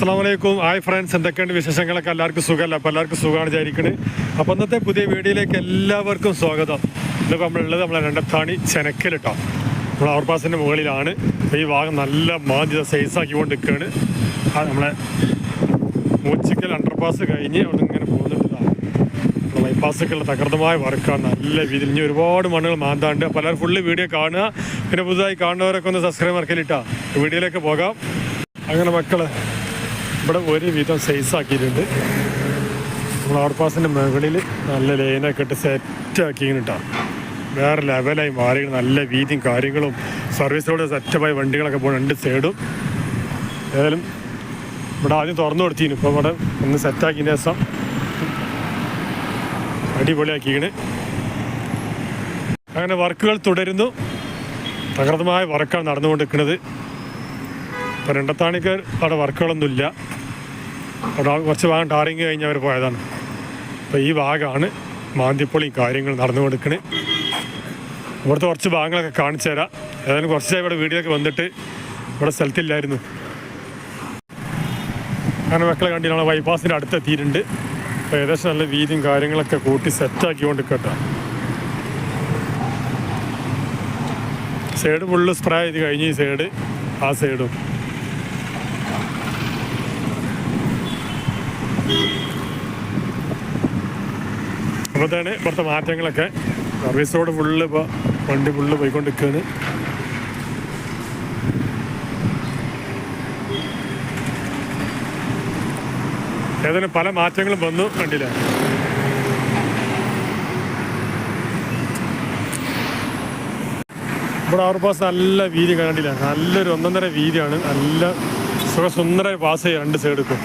അസ്സാം വലൈക്കും hi friends എന്തൊക്കെയുണ്ട് വിശേഷങ്ങളൊക്കെ? എല്ലാവർക്കും സുഖമല്ല? അപ്പോൾ എല്ലാവർക്കും സുഖമാണ് വിചാരിക്കുന്നത് അപ്പോൾ ഇന്നത്തെ പുതിയ വീഡിയോയിലേക്ക് എല്ലാവർക്കും സ്വാഗതം. ഇന്നിപ്പോൾ നമ്മളുള്ളത് നമ്മളെ രണ്ടത്താണി ചെനക്കൽ കേട്ടോ നമ്മൾ ഓവർപാസിന്റെ മുകളിലാണ്. ഈ ഭാഗം നല്ല മാന്യത സൈസാക്കിക്കൊണ്ട് നിൽക്കുകയാണ് ആ നമ്മളെ മൂച്ചിക്കൽ അണ്ടർപാസ് കഴിഞ്ഞ് അവിടെ ഇങ്ങനെ പോകുന്നുണ്ട് ബൈപ്പാസൊക്കെയുള്ള തകർന്നമായ വർക്കാണ് നല്ല രീതിയിൽ ഇനി ഒരുപാട് മണ്ണുകൾ മാന്താണ്ട്. അപ്പോൾ എല്ലാവരും ഫുള്ള് വീഡിയോ കാണുക. പിന്നെ പുതുതായി കാണുന്നവരൊക്കെ ഒന്ന് സബ്സ്ക്രൈബ് മറക്കലിട്ടാ. വീഡിയോയിലേക്ക് പോകാം. അങ്ങനെ മക്കൾ ഇവിടെ ഒരുവിധം സൈസ് ആക്കിയിട്ടുണ്ട്. നമ്മൾ ഓവർപാസിന്റെ മുകളിൽ നല്ല ലൈനൊക്കെ ഇട്ട് സെറ്റ് ആക്കിയിട്ടാ വേറെ ലെവലായി മാറി നല്ല വീതിയും കാര്യങ്ങളും സർവീസ് റോഡ് സെറ്റപ്പായി വണ്ടികളൊക്കെ പോകും രണ്ട് സൈഡും ഏതായാലും ഇവിടെ ആദ്യം തുറന്നു കൊടുത്തിന് ഇപ്പോൾ ഇവിടെ ഒന്ന് സെറ്റാക്കിയതിന് ശേഷം അടിപൊളിയാക്കിയാണ് അങ്ങനെ വർക്കുകൾ തുടരുന്നു. തകർന്നമായ വർക്കാണ് നടന്നുകൊണ്ടിരിക്കുന്നത്. ഇപ്പോൾ രണ്ടത്താണിക്ക് അവിടെ വർക്കുകളൊന്നുമില്ല അവിടെ കുറച്ച് ഭാഗം ടാറിങ് കഴിഞ്ഞ് അവർ പോയതാണ്. അപ്പോൾ ഈ ഭാഗമാണ് മാന്തിപ്പൊളി കാര്യങ്ങൾ നടന്നു കൊടുക്കണേ ഇവിടുത്തെ കുറച്ച് ഭാഗങ്ങളൊക്കെ കാണിച്ചു തരാം. ഏതായാലും കുറച്ചായി ഇവിടെ വീഡിയോക്ക് വന്നിട്ട് ഇവിടെ സ്ഥലത്തില്ലായിരുന്നു. അങ്ങനെ മക്കളെ കണ്ടി നമ്മളെ ബൈപ്പാസിന്റെ അടുത്തെത്തിയിട്ടുണ്ട് അപ്പോൾ ഏകദേശം നല്ല വീതിയും കാര്യങ്ങളൊക്കെ കൂട്ടി സെറ്റാക്കിക്കൊണ്ട് കേട്ടോ സൈഡ് ഫുള്ള് സ്പ്രേ ചെയ്ത് കഴിഞ്ഞ് ഈ സൈഡ് ആ സൈഡും അപ്പോൾ തന്നെ ഇവിടുത്തെ മാറ്റങ്ങളൊക്കെ. സർവീസ് റോഡ് ഫുള്ള് ഇപ്പോൾ വണ്ടി ഫുള്ള് പോയിക്കൊണ്ടിരിക്കുകയാണ് ഏതായാലും പല മാറ്റങ്ങളും വന്നു വണ്ടിയില്ല ഇവിടെ അവർ പാസ് നല്ല വീതി കണ്ടില്ല. നല്ലൊരു ഒന്നൊന്നര വീതിയാണ്. നല്ല സുഖസുന്ദര പാസ് ചെയ്യുക രണ്ട് സൈഡിക്കും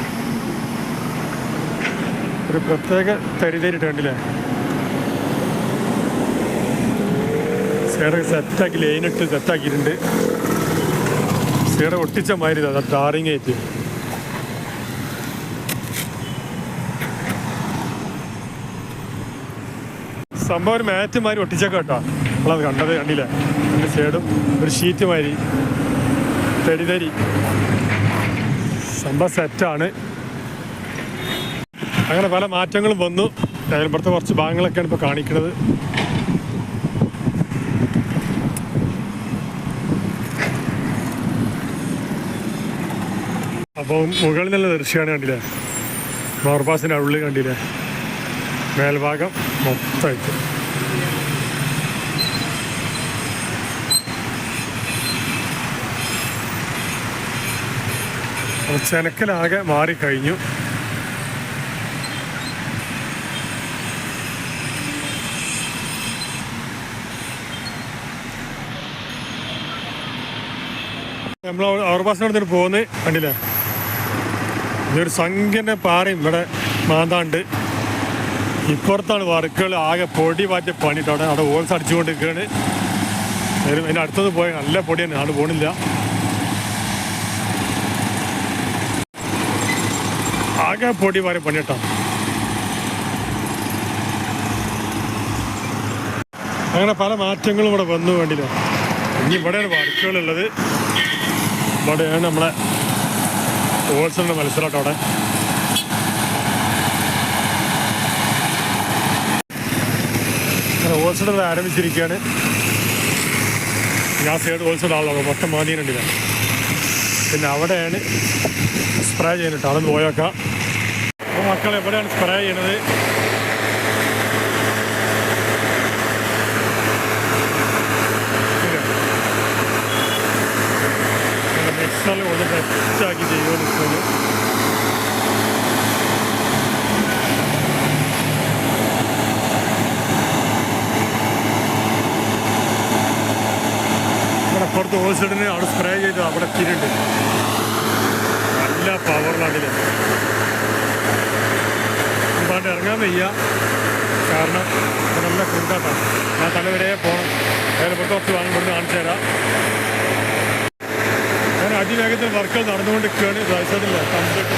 ഒരു പ്രത്യേക തരിതരിട്ട് കണ്ടില്ലേ സെറ്റാക്കി ലൈനിട്ട് സെറ്റാക്കിയിട്ടുണ്ട്. സീറ ഒട്ടിച്ച മാതിരി ടാറിങ് ആയിട്ട്. സംഭവം ഒരു മാറ്റ് മാതിരി ഒട്ടിച്ചേക്കാം കേട്ടോ. നമ്മളത് കണ്ടത് കണ്ടില്ലേ? എന്റെ സൈഡും ഒരു ഷീറ്റ് മാതിരി. തരി തരി. സംഭവം സെറ്റാണ് അങ്ങനെ പല മാറ്റങ്ങളും വന്നു. അതിനപ്പുറത്തെ കുറച്ച് ഭാഗങ്ങളൊക്കെയാണ് ഇപ്പോൾ കാണിക്കുന്നത് അപ്പോൾ മുകളിൽ നല്ല ദൃശ്യമാണ് കണ്ടില്ലേ? മോർബാസിന്റെ ഉള്ളിൽ കണ്ടില്ലേ? മേൽഭാഗം മൊത്തമായിട്ട്. ചെനക്കലാകെ മാറിക്കഴിഞ്ഞു. നമ്മൾ ഓവർപാസിനടുത്ത് പോകുന്നത്. കണ്ടില്ലേ? ഇതൊരു സംഖ്യന്റെ പാറയും ഇവിടെ മാന്താണ്ട്. ഇപ്പുറത്താണ് വർക്കുകൾ. ആകെ പൊടി മാറ്റി പണിയിട്ട് അവിടെ അവിടെ ഓൾസ് അടിച്ചുകൊണ്ട് നിൽക്കുകയാണ് അതിന്റെ അടുത്തത് പോയ നല്ല പൊടി തന്നെ അവിടെ പോണില്ല. ആകെ പൊടി മാറി പണിയിട്ടാണ് അങ്ങനെ പല മാറ്റങ്ങളും ഇവിടെ വന്നു വേണ്ടില്ല ഇനി ഇവിടെയാണ് വർക്കുകളുള്ളത് ഇവിടെയാണ് നമ്മളെ ഹോൾസെലിന്റെ മത്സരമാട്ടോ അവിടെ. ഹോൾസെയിൽ ആരംഭിച്ചിരിക്കുകയാണ്. ഞാൻ സൈഡ് ഹോൾസെയിൽ ആളാണ്. മൊത്തം മാതിയുണ്ടല്ല പിന്നെ അവിടെയാണ് സ്പ്രേ ചെയ്യുന്നുണ്ട് അതൊന്ന് പോയേക്കാം. അപ്പോൾ എവിടെയാണ് സ്പ്രേ ചെയ്യണത് മിക്സറിൽ കൊണ്ട് സെറ്റാക്കി ചെയ്യുമെന്ന് ഇവിടെ പുറത്ത് ഹോൾസെയിലിന് അവിടെ സ്പ്രേ ചെയ്ത് അവിടെ എത്തിയിട്ടുണ്ട്. നല്ല പവറിലാണ്ടില്ല ഒരുപാട് ഇറങ്ങാൻ വയ്യ. കാരണം നല്ല കുണ്ടാട്ടാണ് ഞാൻ തലവരെ പോകണം അതിൽ പുറത്ത് കുറച്ച് വാങ്ങി കാണിച്ചു തരാം. കുറച്ച് വേഗത്തിൽ വർക്ക് നടന്നുകൊണ്ടിരിക്കുകയാണ്. റൈസറില്ല കംപ്ലീറ്റ്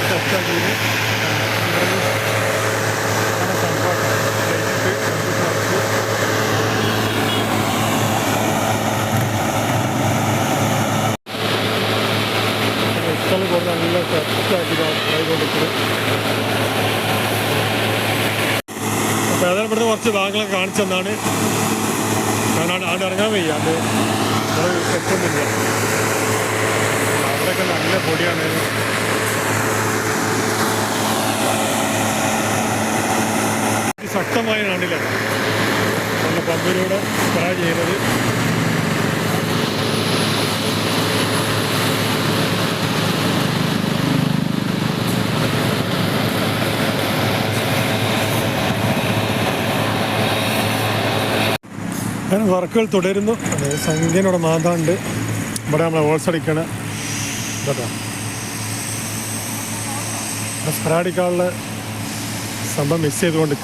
നല്ല പ്രധാനപ്പെട്ട കുറച്ച് ഭാഗങ്ങളൊക്കെ കാണിച്ചെന്നാണ് കാരണം അവിടെ ഇറങ്ങാൻ വയ്യ. അത് എത്തുന്നില്ല. അവിടെയൊക്കെ നല്ല പൊടിയാണ്. ശക്തമായ നാട്ടിലാണ് നമ്മൾ പമ്പിലൂടെ സ്പ്രേ ചെയ്യുന്നത് അങ്ങനെ വർക്കുകൾ തുടരുന്നു. അതേ സംഖ്യനോട് മാതാണ്ട്. ഇവിടെ നമ്മളെ ഹോൾസ് അടിക്കണ സ്പ്രാഡിക്കാളിൽ സംഭവം മിസ് ചെയ്തുകൊണ്ട്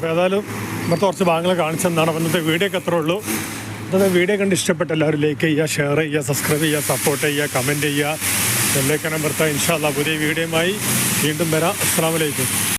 അപ്പോൾ ഏതായാലും ഇവിടുത്തെ കുറച്ച് ഭാഗങ്ങൾ കാണിച്ചെന്നാണ് അന്നത്തെ വീഡിയോ ഒക്കെ അത്രേ ഉള്ളൂ. വീഡിയോ കണ്ട് ഇഷ്ടപ്പെട്ട എല്ലാവരും ലൈക്ക് ചെയ്യുക ഷെയർ ചെയ്യുക സബ്സ്ക്രൈബ് ചെയ്യുക സപ്പോർട്ട് ചെയ്യുക കമന്റ് ചെയ്യുക. ബെല്ലൈക്കനം ബർത്താ ഇൻഷാല്ല പുതിയ വീഡിയോയുമായി വീണ്ടും വരാം. അസ്സാം വലൈക്കും